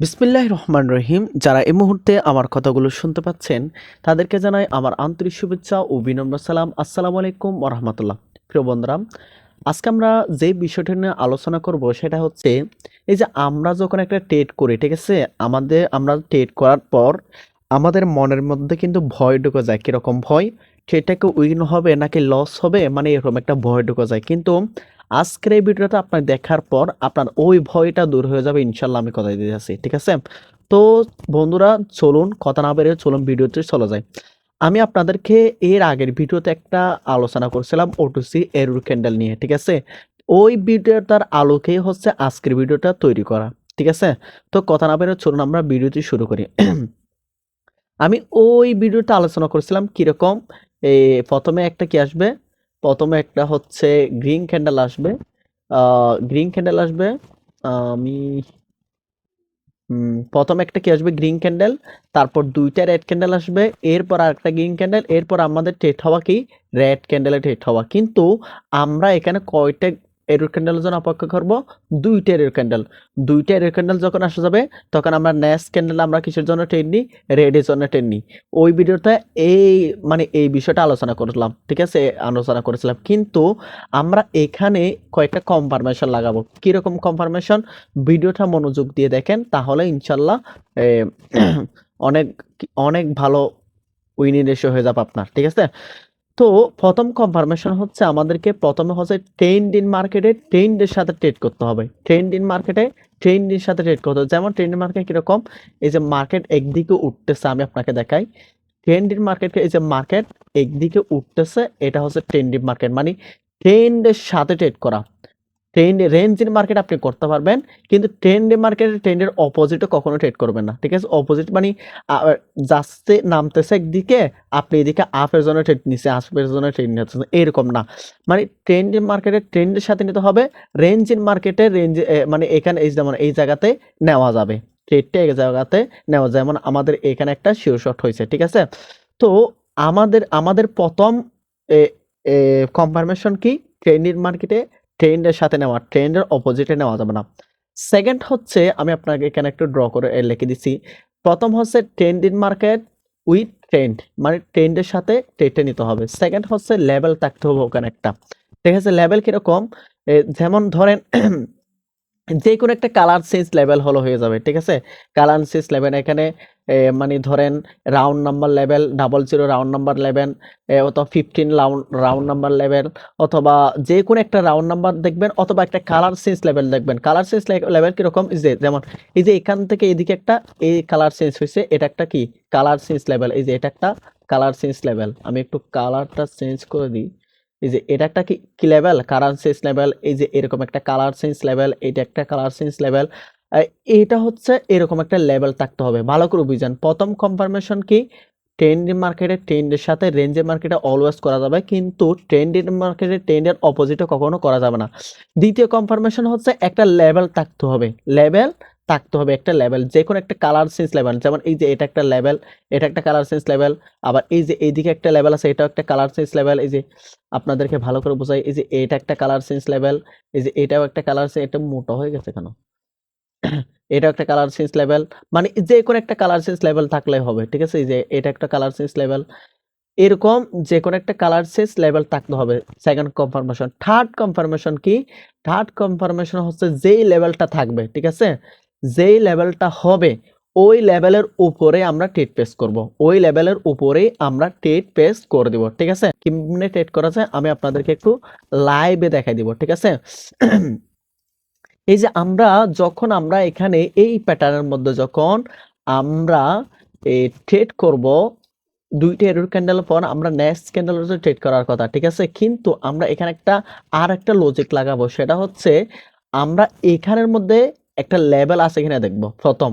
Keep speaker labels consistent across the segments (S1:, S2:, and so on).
S1: বিসমিল্লাহ রহমান রহিম যারা এই মুহূর্তে আমার কথাগুলো শুনতে পাচ্ছেন, তাদেরকে জানাই আমার আন্তরিক শুভেচ্ছা ও বিনম্র সালাম। আসসালামু আলাইকুম ওরহমতুল্লাহ প্রিয় বন্ধুরা, আজকে আমরা যে বিষয়টি নিয়ে আলোচনা করব সেটা হচ্ছে, এই যে আমরা যখন একটা টেট করি, ঠিক আছে? আমাদের, আমরা টেট করার পর আমাদের মনের মধ্যে কিন্তু ভয় ঢুকে যায়, কীরকম ভয়? সেটাকে উইন হবে নাকি লস হবে? মানে এরকম একটা ভয় ঢুকে যায়। কিন্তু আজকের এই ভিডিওটা আপনার দেখার পর আপনার ওই ভয়টা দূর হয়ে যাবে ইনশাল্লাহ আমি কথা দিতে যাচ্ছি ঠিক আছে? তো বন্ধুরা, চলুন, কথা না বেরিয়ে চলুন ভিডিওতে চলে যায় আমি আপনাদেরকে এর আগের ভিডিওতে একটা আলোচনা করছিলাম ওটুসি এরুর ক্যান্ডেল নিয়ে, ঠিক আছে? ওই ভিডিওটার আলোকেই হচ্ছে আজকের ভিডিওটা তৈরি করা, ঠিক আছে? তো কথা না বেরিয়ে চলুন, আমরা ভিডিওটি শুরু করি। আমি ওই ভিডিওটা আলোচনা করছিলাম কীরকম? প্রথমে একটা কি আসবে? প্রথমে একটা হচ্ছে গ্রিন ক্যান্ডেল আসবে। গ্রিন ক্যান্ডেল আসবে আমি প্রথমে একটা কি আসবে? গ্রিন ক্যান্ডেল তারপর দুইটা রেড ক্যান্ডেল আসবে, এরপর আরেকটা গ্রিন ক্যান্ডেল এরপর আমাদের টেট হওয়া কি? রেড ক্যান্ডেলে টেট হওয়া। কিন্তু আমরা এখানে কয়টা এরর ক্যান্ডেলের জন্য অপেক্ষা করব, দুইটা এরর ক্যান্ডেল দুইটা এরর ক্যান্ডেল যখন আসা যাবে, তখন আমরা নেক্সট ক্যান্ডেল আমরা কিসের জন্য ট্রেন নিই? রেডের জন্য ট্রেন নিই। ওই ভিডিওতে এই মানে এই বিষয়টা আলোচনা করলাম ঠিক আছে? আলোচনা করেছিলাম। কিন্তু আমরা এখানে কয়েকটা কনফার্মেশন লাগাবো। কীরকম কনফার্মেশন ভিডিওটা মনোযোগ দিয়ে দেখেন, তাহলে ইনশাল্লাহ অনেক অনেক ভালো উইনিং রেশিও হয়ে যাবে আপনার, ঠিক আছে? তো প্রথম কনফার্মেশন হচ্ছে আমাদেরকে প্রথমে হচ্ছে ট্রেন্ড ইন মার্কেটে ট্রেন্ডের সাথে ট্রেড করতে হবে। ট্রেন্ড ইন মার্কেটে ট্রেন্ডের সাথে ট্রেড করতে হবে। যেমন ট্রেন্ড মার্কেট কীরকম? এই যে মার্কেট একদিকে উঠতেছে, আমি আপনাকে দেখাই। ট্রেন্ডিং মার্কেটকে এই যে মার্কেট একদিকে উঠতেছে, এটা হচ্ছে ট্রেন্ডিং মার্কেট মানে ট্রেন্ডের সাথে ট্রেড করা। ট্রেন্ড রেঞ্জের মার্কেট আপনি করতে পারবেন, কিন্তু ট্রেন্ডের মার্কেটে ট্রেন্ডের অপোজিটও কখনো ট্রেড করবেন না। ঠিক আছে? অপোজিট মানে যাচ্ছে নামতেছে একদিকে, আপনি এদিকে আপের জন্য ট্রেড নিচ্ছে আপের জন্য ট্রেড নিচ্ছেন এরকম না। মানে ট্রেন্ডের মার্কেটের ট্রেন্ডের সাথে নিতে হবে রেঞ্জের মার্কেটে রেঞ্জ মানে এখানে এই যেমন এই জায়গাতে নেওয়া যাবে ট্রেডটা এই জায়গাতে নেওয়া যায়। যেমন আমাদের এখানে একটা শিওর শট হয়েছে, ঠিক আছে? তো আমাদের আমাদের প্রথম কনফার্মেশন কি? ট্রেন্ডের মার্কেটে ট্রেন্ডের সাথে নেওয়া ট্রেন্ডের অপোজিটে নেওয়া যাবে না। সেকেন্ড হচ্ছে, আমি আপনাকে এখানে একটু ড্র করে লিখে দিচ্ছি। প্রথম হচ্ছে trend in market with trend মানে ট্রেন্ডের সাথে ট্রেটে নিতে হবে। সেকেন্ড হচ্ছে লেভেল থাকতে হবে ওখানে একটা। ঠিক আছে লেভেল কীরকম? যেমন ধরেন যে কোনো একটা কালার চেঞ্জ লেভেল হলো হয়ে যাবে, ঠিক আছে? কালার চেঞ্জ লেভেল এখানে মানে ধরেন round number level double zero round number level অথবা fifteen round round number level অথবা যে কোনো একটা রাউন্ড নাম্বার দেখবেন, অথবা একটা কালার চেঞ্জ লেভেল দেখবেন। কালার চেঞ্জ লেভেল কীরকম? যে, যেমন, এই যে এখান থেকে এদিকে একটা, এই কালার চেঞ্জ হয়েছে, এটা একটা কি? কালার চেঞ্জ লেভেল এই যে এটা একটা কালার চেঞ্জ লেভেল আমি একটু কালারটা চেঞ্জ করে দিই। এই যে এটা একটা কি লেভেল কালার চেঞ্জ লেভেল এই যে এরকম একটা কালার চেঞ্জ লেভেল এটা একটা কালার চেঞ্জ লেভেল এটা হচ্ছে এরকম একটা লেভেল থাকতে হবে। ভালো করে বুঝান। প্রথম কনফার্মেশন কি? ট্রেন্ড মার্কেটে ট্রেন্ডের সাথে রেঞ্জের মার্কেটে অলওয়েজ করা যাবে, কিন্তু ট্রেন্ডের মার্কেটে ট্রেন্ডের অপোজিটে কখনো করা যাবে না। দ্বিতীয় কনফার্মেশন হচ্ছে একটা লেভেল থাকতে হবে। লেভেল থাকতে হবে একটা লেভেল যে কোনো একটা কালার সেন্স লেভেল যেমন এই যে এটা একটা লেভেল এটা একটা কালার চেঞ্জ লেভেল আবার এই যে এইদিকে একটা লেভেল আছে, এটাও একটা কালার চেঞ্জ লেভেল এই যে আপনাদেরকে ভালো করে বোঝাই, এই যে এটা একটা কালার চেঞ্জ লেভেল এই যে এটাও একটা কালার সেন্স এটা মোটা হয়ে গেছে কেন? এটাও একটা কালার চেঞ্জ লেভেল মানে যে কোনো একটা কালার সেন্স লেভেল থাকলে হবে, ঠিক আছে? এই যে এটা একটা কালার সেন্স লেভেল এরকম যে কোনো একটা কালার সেন্স লেভেল থাকতে হবে। সেকেন্ড কনফার্মেশন থার্ড কনফার্মেশন কি? থার্ড কনফার্মেশন হচ্ছে যেই লেভেলটা থাকবে, ঠিক আছে? যেই লেভেলটা হবে, ওই লেভেলের উপরে আমরা টেট পেস করব। ওই লেভেলের উপরেই আমরা টেট পেস করে দিব, ঠিক আছে? কেমনে টেট করা যায়? আমি আপনাদেরকে একটু লাইভে দেখাই দিব, ঠিক আছে? এই যে আমরা যখন আমরা এখানে এই প্যাটার্নের মধ্যে যখন আমরা ট্রেড করব, দুইটা এরর ক্যান্ডেল পর আমরা নেক্সট ক্যান্ডেলের ট্রেড করার কথা, ঠিক আছে? কিন্তু আমরা এখানে একটা আর একটা লজিক লাগাবো, সেটা হচ্ছে আমরা এখানের মধ্যে একটা লেভেল আছে কিনা দেখব। প্রথম,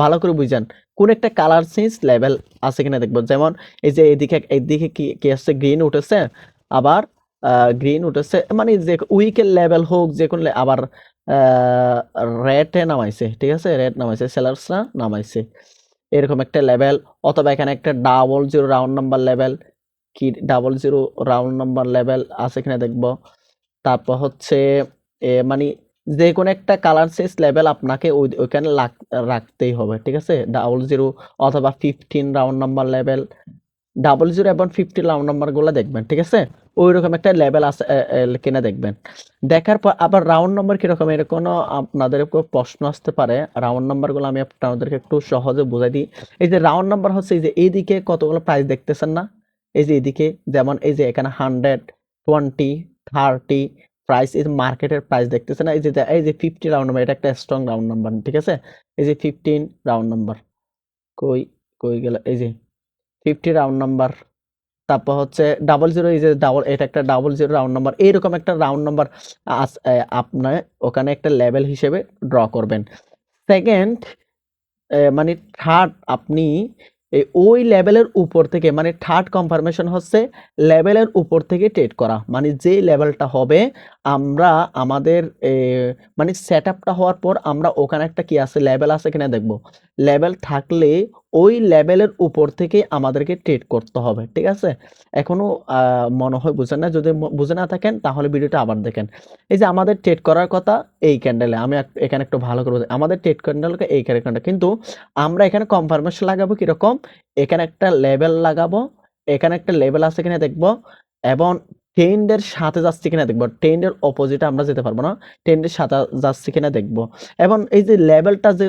S1: ভালো করে বুঝান, কোন একটা কালার চেঞ্জ লেভেল আছে কিনা দেখব। যেমন এই যে এদিকে এদিকে কি কি আসছে? গ্রিন উঠেছে, আবার গ্রিন উঠেছে মানে যে উইকের লেভেল হোক, যে কোনো, আবার রেটে নামাইছে, ঠিক আছে? রেট নামাইছে সেলার্সরা নামাইছে। এরকম একটা লেভেল অথবা এখানে একটা double zero round number level কি double zero round number level আছে কিনা দেখব। তারপর হচ্ছে মানে যে কোনো একটা কালার চেঞ্জ লেভেল আপনাকে ওই, ওইখানে রাখতেই হবে, ঠিক আছে? ডাবল জিরো অথবা fifteen round number level double zero এবং ফিফটি রাউন্ড নাম্বারগুলো দেখবেন, ঠিক আছে? ওই রকম একটা লেভেল আছে কিনা দেখবেন। দেখার পর আবার রাউন্ড নাম্বার কীরকম এরকম আপনাদের প্রশ্ন আসতে পারে রাউন্ড নাম্বারগুলো আমি আপনাদেরকে একটু সহজে বোঝাই দিই। এই যে রাউন্ড নাম্বার হচ্ছে এই যে এইদিকে কতগুলো প্রাইস দেখতেছেন না? এই যে এদিকে যেমন এই যে এখানে হান্ড্রেড টোয়েন্টি থার্টি প্রাইস এই মার্কেটের প্রাইস দেখতেছে না? এই যে এই যে ফিফটি রাউন্ড নাম্বার এটা একটা স্ট্রং রাউন্ড নাম্বার ঠিক আছে? এই যে ফিফটিন রাউন্ড নাম্বার কই কই গেল? এই যে ফিফটি রাউন্ড নাম্বার তারপর হচ্ছে ডাবল জিরো এই যে ডাবল এটা একটা ডাবল জিরো রাউন্ড নাম্বার এইরকম একটা রাউন্ড নাম্বার আপনার ওখানে একটা লেভেল হিসেবে ড্র করবেন। সেকেন্ড মানে থার্ড আপনি ওই লেভেলের উপর থেকে মানে থার্ড কনফার্মেশন হচ্ছে লেভেলের উপর থেকে ট্রেড করা মানে যে লেভেলটা হবে আমরা আমাদের মানে সেট আপটা হওয়ার পর আমরা ওখানে একটা কি আছে লেভেল আছে কিনা দেখব। লেভেল থাকলে ওই লেভেলের উপর থেকে আমাদেরকে ট্রেড করতে হবে ঠিক আছে? এখনও আহ, মনে হয় বুঝেন না যদি বুঝে না থাকেন তাহলে ভিডিওটা আবার দেখেন। এই যে আমাদের ট্রেড করার কথা এই ক্যান্ডেলে আমি এখানে একটু ভালো করে। আমাদের ট্রেড ক্যান্ডেলকে এই ক্যান্ডেল কিন্তু আমরা এখানে কনফার্মেশন লাগাবো কীরকম? এখানে একটা লেভেল লাগাবো এখানে একটা লেভেল আছে কিনা দেখব এবং ট্রেন্ডের সাথে যাচ্ছে কিনা দেখব। ট্রেন্ডের অপোজিটে আমরা যেতে পারব না। ট্রেন্ডের সাথে যাচ্ছে কিনা দেখব। এবং এই যে লেভেলটা যে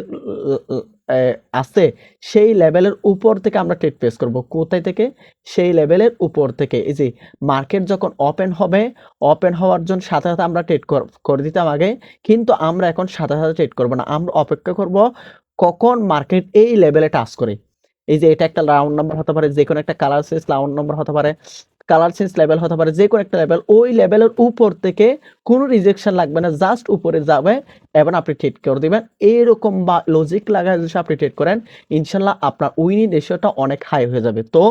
S1: আছে, সেই লেভেলের উপর থেকে আমরা ট্রেড প্লেস করব। কোথায় থেকে? সেই লেভেলের উপর থেকে। এই যে মার্কেট যখন ওপেন হবে ওপেন হওয়ার জন্য সাথে সাথে আমরা ট্রেড করে দিতাম আগে। কিন্তু আমরা এখন সাথে সাথে ট্রেড করব না। আমরা অপেক্ষা করব কখন মার্কেট এই লেভেলে টাচ করে। এই যে এটা একটা রাউন্ড নাম্বার হতে পারে যে কোনো একটা কালার চেঞ্জ রাউন্ড নাম্বার হতে পারে। কালার চেঞ্জ লেভেল হতে পারে যে কোনো একটা লেভেল ওই লেভেলের উপর থেকে কোনো রিজেকশন লাগবে না জাস্ট উপরে যাবে এবং আপনি ট্রেড করে দেবেন। এরকম বা লজিক লাগায় যদি আপনি ট্রেড করেন, ইনশাল্লাহ আপনার উইনিং রেশিওটা অনেক হাই হয়ে যাবে। তো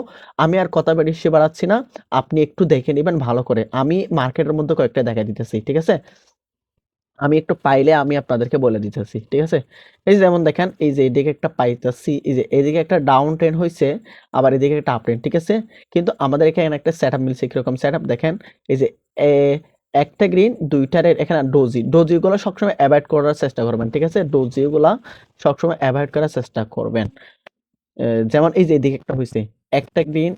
S1: আমি আর কথা বেশি বাড়াচ্ছি না, আপনি একটু দেখে নেবেন ভালো করে। আমি মার্কেটের মধ্যে কয়েকটা দেখা দিতেছি, ঠিক আছে? আমি একটু পাইলে আমি আপনাদেরকে বলে দিতেছি, ঠিক আছে? এই যে যেমন দেখেন, এই যে এদিকে একটা পাইতেছি, এই যে এদিকে একটা ডাউন ট্রেন হয়েছে আবার এদিকে একটা আপ ট্রেন ঠিক আছে? কিন্তু আমাদের এখানে একটা সেট আপ মিলছে কীরকম সেট আপ দেখেন, এই যে একটা গ্রিন দুইটা রেড এখানে ডোজি ডোজিগুলো সবসময় অ্যাভয়েড করার চেষ্টা করবেন, ঠিক আছে? ডোজিগুলো সবসময় অ্যাভয়েড করার চেষ্টা করবেন। যেমন এই যে এদিকে একটা হয়েছে একটা গ্রিন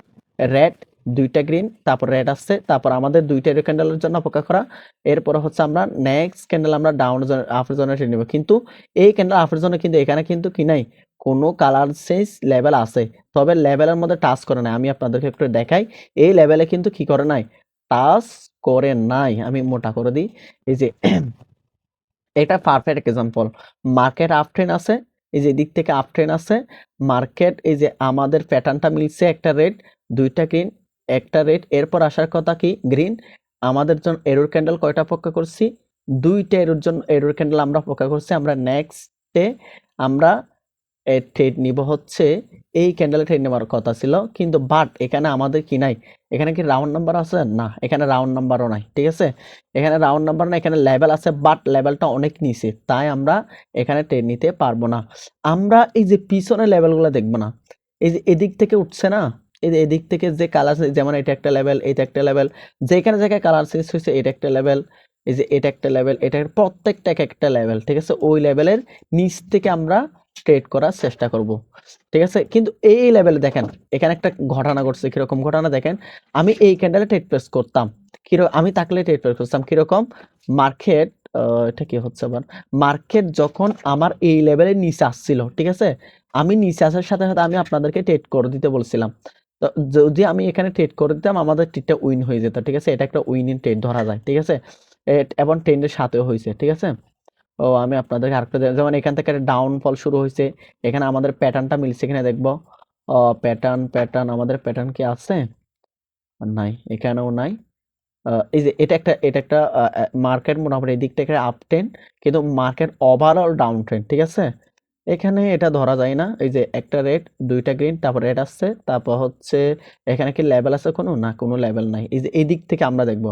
S1: রেড দুইটা গ্রিন তারপর রেড আসছে, তারপর আমাদের দুইটা ক্যান্ডেলের জন্য অপেক্ষা করা। এরপর হচ্ছে আমরা নেক্সট ক্যান্ডেল আমরা ডাউন আফের জন্য ট্রেড নেব। কিন্তু এই ক্যান্ডেল আফের জন্য কিন্তু এখানে কিন্তু কি নাই? কোনো কালার চেঞ্জ লেভেল আছে। তবে লেভেলের মধ্যে টাচ করে নাই। আমি আপনাদেরকে একটু দেখাই। এই লেভেলে কিন্তু কি করে নাই? টাচ করে নাই। আমি মোটা করে দিই। এই যে এটা perfect example market up trend আছে। এই যে দিক থেকে আপ ট্রেন আছে। মার্কেট এই যে আমাদের প্যাটার্নটা মিলছে একটা রেড দুইটা গ্রিন একটা রেড এরপর আসার কথা কি? গ্রিন আমাদের জন্য এরোর ক্যান্ডেল কয়টা অপেক্ষা করছি? দুইটা এরর জন্য এরোর ক্যান্ডেল আমরা অপেক্ষা করছি। আমরা নেক্সটে আমরা ট্রেড নিব হচ্ছে, এই ক্যান্ডেলে ট্রেড নেওয়ার কথা ছিল। কিন্তু বাট এখানে আমাদের কি নাই? এখানে কি রাউন্ড নাম্বার আছে? না, এখানে রাউন্ড নাম্বারও নাই, ঠিক আছে? এখানে রাউন্ড নাম্বার না, এখানে লেভেল আছে বাট লেভেলটা অনেক নিচে, তাই আমরা এখানে ট্রেড নিতে পারব না। আমরা এই যে পিছনে লেভেলগুলো দেখব না, এই যে এদিক থেকে উঠছে না এদিক থেকে যে কালার যেমন এটা একটা লেভেল এটা একটা লেভেল যেখানে জায়গায় কালার চেঞ্জ হয়েছে, এটা একটা লেভেল এই যে এটা একটা লেভেল এটা প্রত্যেকটা এক একটা লেভেল ঠিক আছে? ওই লেভেলের নিচ থেকে আমরা ট্রেড করার চেষ্টা করব, ঠিক আছে? কিন্তু এই লেভেলে দেখেন, এখানে একটা ঘটনা ঘটছে, কীরকম ঘটনা দেখেন? আমি এই ক্যান্ডেলে ট্রেড প্লেস করতাম কীরকম আমি থাকলে ট্রেড প্লেস করতাম, কীরকম? মার্কেট এটা কি হচ্ছে আবার? মার্কেট যখন আমার এই লেভেলের নিচে আসছিল, ঠিক আছে? আমি নিচে আসার সাথে সাথে আমি আপনাদেরকে ট্রেড করে দিতে বলছিলাম যদি আমি এখানে ট্রেড করে দিতাম, আমাদের ট্রেডটা উইন হয়ে যেত, ঠিক আছে? এটা একটা উইনিং ট্রেড ধরা যায়, ঠিক আছে? এবং ট্রেন্ডের সাথেও হয়েছে, ঠিক আছে? ও, আমি আপনাদেরকে আরেকটা যেমন এখান থেকে একটা ডাউনফল শুরু হয়েছে, এখানে আমাদের প্যাটার্নটা মিলছে কিনা দেখব। প্যাটার্ন প্যাটার্ন আমাদের প্যাটার্ন কি আছে? নাই, এখানেও নাই। এই যে এটা একটা এটা একটা মার্কেট মোটামুটি এই দিক থেকে আপ ট্রেন্ড কিন্তু মার্কেট ওভারঅল ডাউন ট্রেন্ড ঠিক আছে? এখানে এটা ধরা যায় না। এই যে একটা রেড দুইটা গ্রিন তারপর রেড আসছে, তারপর হচ্ছে এখানে কি লেভেল আছে কোনো? না, কোনো লেভেল নাই। এই যে এদিক থেকে আমরা দেখব।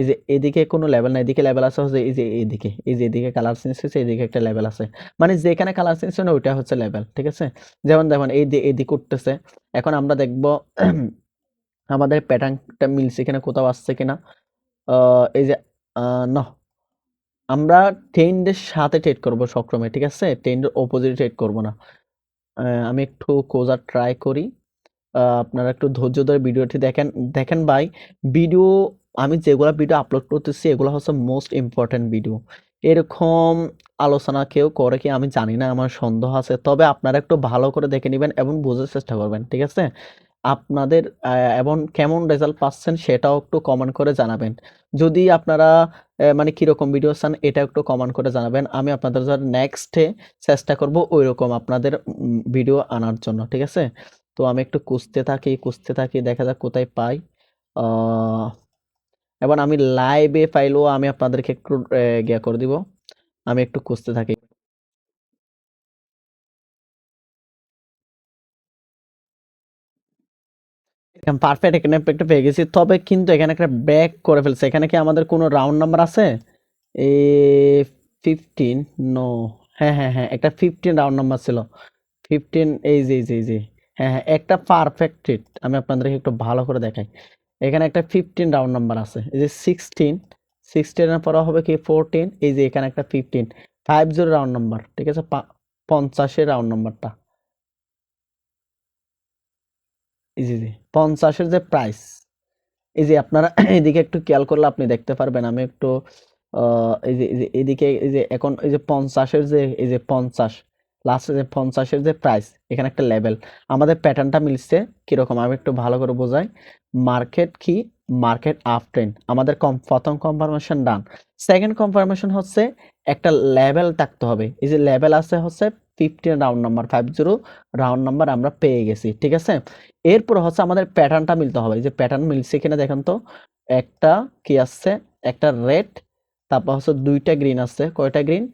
S1: এই যে এদিকে কোনো লেভেল নাই, এদিকে লেভেল আছে হচ্ছে এই যে এদিকে। এই যে এদিকে কালার চেঞ্জ হয়েছে, এদিকে একটা লেভেল আছে। মানে যেখানে কালার চেঞ্জ হয় না, ওইটা হচ্ছে লেভেল ঠিক আছে? যেমন দেখুন, এই যে এদিকে উঠতেছে। এখন আমরা দেখব আমাদের প্যাটার্নটা মিলছে কিনা, কোথাও আসছে কিনা। এই যে না আমরা টেন্ডের সাথে ট্রেড করব সক্রমে, ঠিক আছে? টেন্ডের অপোজিট ট্রেড করব না। আমি একটু কোজার ট্রাই করি। আপনারা একটু ধৈর্য ধরে ভিডিওটি দেখেন দেখেন ভাই। ভিডিও আমি যেগুলো ভিডিও আপলোড করতেছি, এগুলো হচ্ছে মোস্ট ইম্পর্ট্যান্ট ভিডিও এরকম আলোচনা কেউ করে কি আমি জানি না, আমার সন্দেহ আছে। তবে আপনারা একটু ভালো করে দেখে নেবেন এবং বোঝার চেষ্টা করবেন, ঠিক আছে? আপনাদের এবং কেমন রেজাল্ট পাচ্ছেন সেটাও একটু কমেন্ট করে জানাবেন। যদি আপনারা মানে কীরকম ভিডিও চান এটা একটু কমেন্ট করে জানাবেন। আমি আপনাদের জন্য নেক্সটে চেষ্টা করব ওই রকম আপনাদের ভিডিও আনার জন্য, ঠিক আছে? তো আমি একটু খুঁজতে থাকি খুঁজতে থাকি, দেখা যাক কোথায় পাই। এবং আমি লাইভে পাইলেও আমি আপনাদেরকে একটু গিয়া করে দিব। আমি একটু খুঁজতে থাকি। পারফেক্ট এখানে একটা পেয়ে গেছি। তবে কিন্তু এখানে একটা ব্যাক করে ফেলছে। এখানে কি আমাদের কোনো রাউন্ড নাম্বার আছে? এ ফিফটিন নো হ্যাঁ হ্যাঁ হ্যাঁ একটা ফিফটিন রাউন্ড নাম্বার ছিল। ফিফটিন এই যে এই যে এই যে। হ্যাঁ হ্যাঁ একটা পারফেক্ট আমি আপনাদেরকে একটু ভালো করে দেখাই। এখানে একটা ফিফটিন রাউন্ড নাম্বার আছে। এই যে সিক্সটিন সিক্সটিনের পরে হবে কি ফোরটিন এই যে এখানে একটা fifteen five zero round number ঠিক আছে? পঞ্চাশের রাউন্ড নাম্বারটা যে যে, পঞ্চাশের যে প্রাইস এই যে আপনারা এদিকে একটু খেয়াল করলে আপনি দেখতে পারবেন। আমি একটু এই যে, এদিকে এই যে, এখন এই যে পঞ্চাশের যে, এই যে পঞ্চাশ লাস্টে যে পঞ্চাশের যে প্রাইস এখানে একটা লেভেল আমাদের প্যাটার্নটা মিলছে কীরকম? আমি একটু ভালো করে বোঝাই। মার্কেট কি? মার্কেট আপ ট্রেন্ড আমাদের কম প্রথম কনফার্মেশন ডান সেকেন্ড কনফার্মেশন হচ্ছে একটা লেভেল থাকতে হবে। এই যে লেভেল আছে হচ্ছে fifteen round number five zero round number আমরা পেয়ে গেছি, ঠিক আছে? এরপর হচ্ছে আমাদের প্যাটার্নটা মিলতে হবে। যে প্যাটার্ন মিলছে কিনা দেখেন তো। একটা কি আসছে একটা রেড তারপর হচ্ছে দুইটা গ্রিন আসছে কয়টা গ্রিন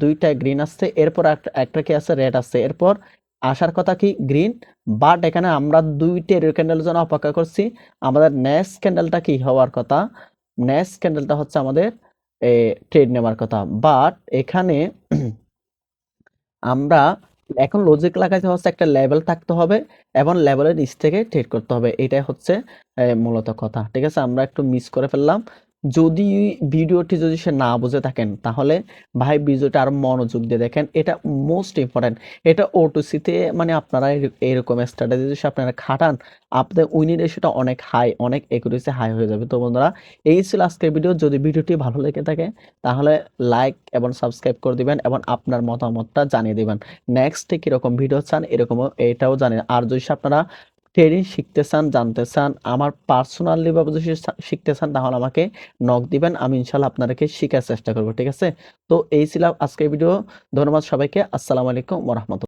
S1: দুইটা গ্রিন আসছে, এরপর একটা কি আছে? রেড আসছে। এরপর আসার কথা কি? গ্রিন বাট এখানে আমরা দুইটা ক্যান্ডেলের জন্য অপেক্ষা করছি। আমাদের নেক্সট ক্যান্ডেলটা কি হওয়ার কথা? নেক্সট ক্যান্ডেলটা হচ্ছে আমাদের, এ ট্রেড নেওয়ার কথা। বাট এখানে আমরা এখন লজিক লাগাইতে হচ্ছে একটা লেভেল থাকতে হবে এবং লেভেলের নিচ থেকে ট্রেড করতে হবে। এটাই হচ্ছে মূলত কথা। ঠিক আছে? আমরা একটু মিস করে ফেললাম। যদি ভিডিওটি যদি সে না বুঝে থাকেন, তাহলে ভাই ভিডিওটা আরও মনোযোগ দিয়ে দেখেন। এটা মোস্ট ইম্পর্ট্যান্ট এটা ওটুসিতে মানে আপনারা এরকম স্ট্র্যাটেজি যদি আপনারা খাটান, আপনাদের উইনিং রেশিওটা অনেক হাই অনেক একুরেসি হাই হয়ে যাবে। তো বন্ধুরা, এই ছিল আজকের ভিডিও যদি ভিডিওটি ভালো লেগে থাকে, তাহলে লাইক এবং সাবস্ক্রাইব করে দিবেন এবং আপনার মতামতটা জানিয়ে দিবেন। নেক্সটে কীরকম ভিডিও চান, এরকমও এটাও জানেন। আর যদি আপনারা ট্রেডিং শিখতে চান, জানতে চান, আমার পার্সোনালি ভাবে যদি শিখতে চান, তাহলে আমাকে নক দিবেন, আমি ইনশাল্লাহ আপনাদেরকে শেখার চেষ্টা করব, ঠিক আছে? তো এই ছিল আজকের ভিডিও ধন্যবাদ সবাইকে, আসসালামু আলাইকুম ওরহমতুল্লাহ